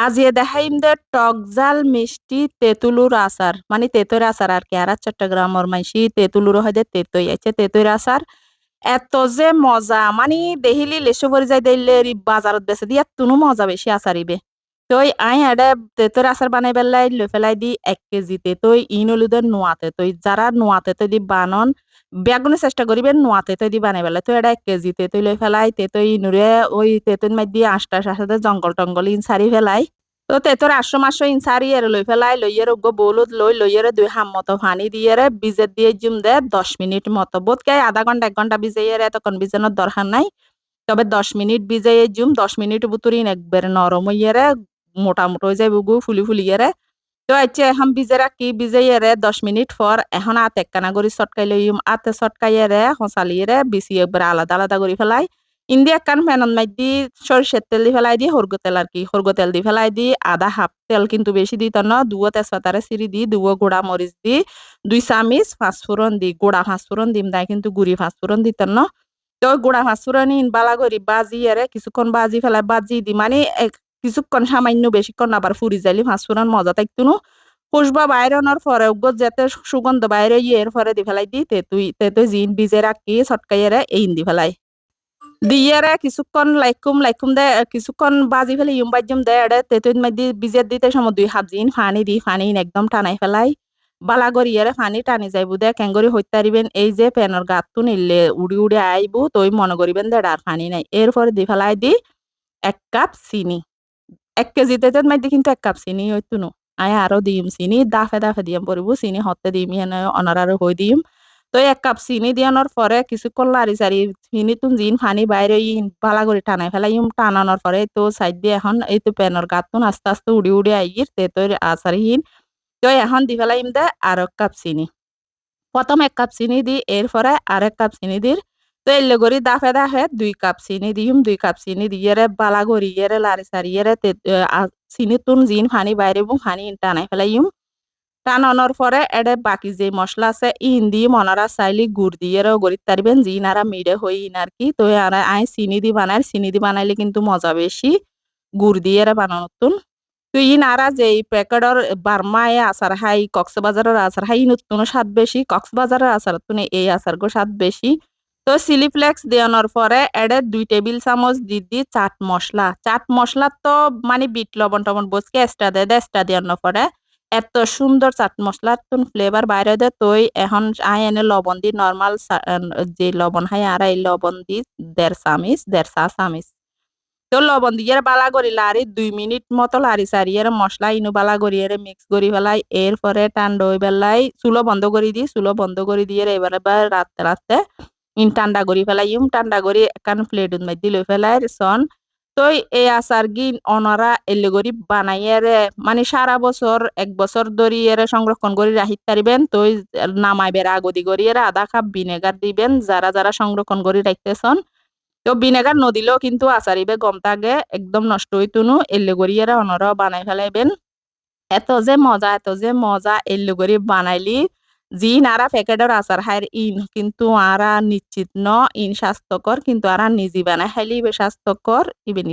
আজিয়ে দেখাইম দে টক জাল মিষ্টি তেঁতুলুর আচার মানে তেঁতুর আচার আর কি? আর চট্টগ্রামের মাইসি তেঁতুলুর হয় দে তেঁতুই আছে তেঁতুর আচার এত যে মজা। মানে দেখিলি লেসু পরি যাই দিলে বাজারত বেছে দিয়ে তুনু মজা বেশি আচারিবে তই আই এডে তেঁতুর আচার বানাই পেলাই, লৈ পেলাই দি এক কেজি তেঁতুই ইন হলুদের নোয়াতে তই যারা নোয়াতে তৈ দি বানন বেগুনে চেষ্টা করিবেন নোয়াতে তৈ দি বানাই পেলাই। তো এটা এক কেজি তেঁতুই লৈ পেলাই তেঁতুই ইনুরে ওই তেঁতুন মাই দিয়ে আষ্টা সাথে জঙ্গল টঙ্গল ইন সারি ফেলাই তো তেতর আশ্র মাস ইনসারি এর লই ফেলাই লইয়ের উগ্র বলুদ লই লইয়ের দুই হাম মতো পানি দিয়ে বিজে দিয়ে জুম দে দশ মিনিট মতো বোধ কে আধা ঘণ্টা এক ঘণ্টা ভিজে এতক্ষণ ভিজানোর দরকার নাই। তবে দশ মিনিট ভিজে জুম দশ মিনিট বুতুরিন একবারে নরম হইয়ারে মোটামুটি হয়ে যায় বুগু ফুলি ফুলি এরে তো আচ্ছা এখন ভিজে রাখি ভিজে এরে দশ মিনিট পর এখন আত একখানা করে চটকাই লইম। আতে চটকাই এরে হসালি এরে বিচি একবারে আলাদা আলাদা করে ফেলাই। ইন্দি একখান ফ্যানত মাই দি, সরিষের তেল দি ফেলাই দি, হরগো তেল আর কি, হরগো তেল দি ফেলাই দি, আধা হাফ তেল কিন্তু বেশি দিত ন, দুয়ো তেজপাতারে সিঁড়ি দি, দুয়ো গুড়া মরিচ দি, দুই চামিচ ফাঁসফোড়ন দি, গুড়া ফাঁসফোড়ন দিম তাই কিন্তু গুড়ি ফাঁসফোড়ন দিত ন। তো গুড়া ফাঁসফোড়ন ইন বালা করি বাজি এরে কিছুক্ষণ বাজি ফেলাই, বাজি দি মানে কিছুক্ষণ সামান্য বেশিক্ষণ আবার ফুরি যাইলি ফাঁসফোড়ন মজা থাকতো খুশবা বাইরনের পরে যেতে সুগন্ধ বাইরে ইয়ে এর পরে দি ফেলাই দি তেতুই তেতুই জিন বিজে রাখি ছটকাইয়ারে এই দি ফেলাই। দিয়ারে কিছুক্ষণ লাইকুম লাইকুম দে কিছুক্ষণ বাজি ফেলে ইউম বাজ্যম দে, এড়ে তেতুন মাদি বিজের দিতে সময় দুই হাত জিন ফানি দি, ফানি একদম টানাই ফেলাই। বালা গড়িয়ারে ফানি টানি যাইবু দে কেঙ্গরি হইতে পারিবেন এই যে প্যানের গাতটো নিলে উড়ি উড়ি আইবু, তই মনে করিবেন দে আর ফানি নাই। এরপরে দি ফেলাই দি, এক কাপ চিনি। এক কেজি তেতুন মাদি কিন্তু এক কাপ চিনি হইতো নো। আয় আরও দিম চিনি, দাফে দাফে দিয়াম পরিব চিনি হতে দিম এনে অনারারও হই দিম। তো এক কাপ চিনি দিয়ানোর পরে কিছুক্ষণ লারি চারি চিনি তুম জিন ফানি বাইরে ভালা করে টানাই ফেলাই টানানোর পরে তো সাইড দিয়ে এখন এই তো প্যানের গাতুন আস্তে আস্তে উড়ি উড়ি আইগির তে তো আচারহীন তো এখন দি ফেলাই ইম দে আর এক কাপ চিনি। প্রথম এক কাপ চিনি দি এরপরে আর এক কাপ চিনি দির তো এলে করি দাফে দাফে দুই কাপ চিনি দিম, দুই কাপ চিনি দিয়ে বালা ইয়ে লারি সারি ইয়ে চিনি তুন জিন ফানি বাইরে ফানি টানাই ফেলাই ইম টানানোর পরে এডে বাকি যে মশলা আছে ইন দিয়ে মনারা চাইলি গুড় দিয়ে গড়িত পারবেন জিনারা মিড়ে হই ইন আর কি, তো আর আই চিনি দি বানাই, চিনি দি বানাইলে কিন্তু মজা বেশি গুড় দিয়ে বানানোতুন তো ইন আরা যে প্যাকেটর বার্মায় আচার হাই কক্সবাজারের আচার হাই নতুন স্বাদ বেশি কক্সবাজারের আচার তুনে এই আচার গো স্বাদ বেশি তো চিলি ফ্লেক্স দেওয়ানোর পরে এডে দুই টেবিল চামচ দি দি চাট মশলা। চাট মশলা তো মানে বিট, লবণ টবণ বসকে এক্সট্রা দেয় এক্সট্রা দেওয়ানোর পরে এত সুন্দর চাট মশলার তুন ফ্লেভার বাইরে দে তই এখন আই এনে লবণ দি নর্মাল যে লবণ হাই আর এই লবণ দি দেড় চামিচ, দেড় চা চামিচ। তো লবণ দিয়ে বালা করি লারি দুই মিনিট মতো লারি সারিয়ে মশলা ইনু বালা করিয়ে মিক্স করি ফেলাই, এরপরে ঠান্ডা হয়ে বেলাই চুলো বন্ধ করে দি চুলো বন্ধ করে দিয়ে এবার এবার রাতে রাতে ইন ঠান্ডা করি ফেলাই, ইম ঠান্ডা করি একান প্লেট মধ্যে লই ফেলাই সন তই এই আচার গিন অনরা এলে গরি বানাইয়ারে মানে সারা বছর এক বছর ধরি এর সংরক্ষণ করে রাখিতে পারিবেন তই নামাইবের আগদি করি এর আধা কাপ ভিনেগার দিবেন যারা যারা সংরক্ষণ করে রাখতেছন তো ভিনেগার নদিলেও কিন্তু আচারিবে গম থাকে, একদম নষ্ট হইতুনু এলে গরি এরা অনরা বানাই ফেলাইবেন। এত যে মজা, এত যে মজা এলে গরি বানাইলি জি নারা প্যাকেটের আচার হাইর ইন কিন্তু আরা নিশ্চিত ন ইন স্বাস্থ্যকর কিন্তু আরা নিজি বানায় হাইলি স্বাস্থ্যকর ইবেনি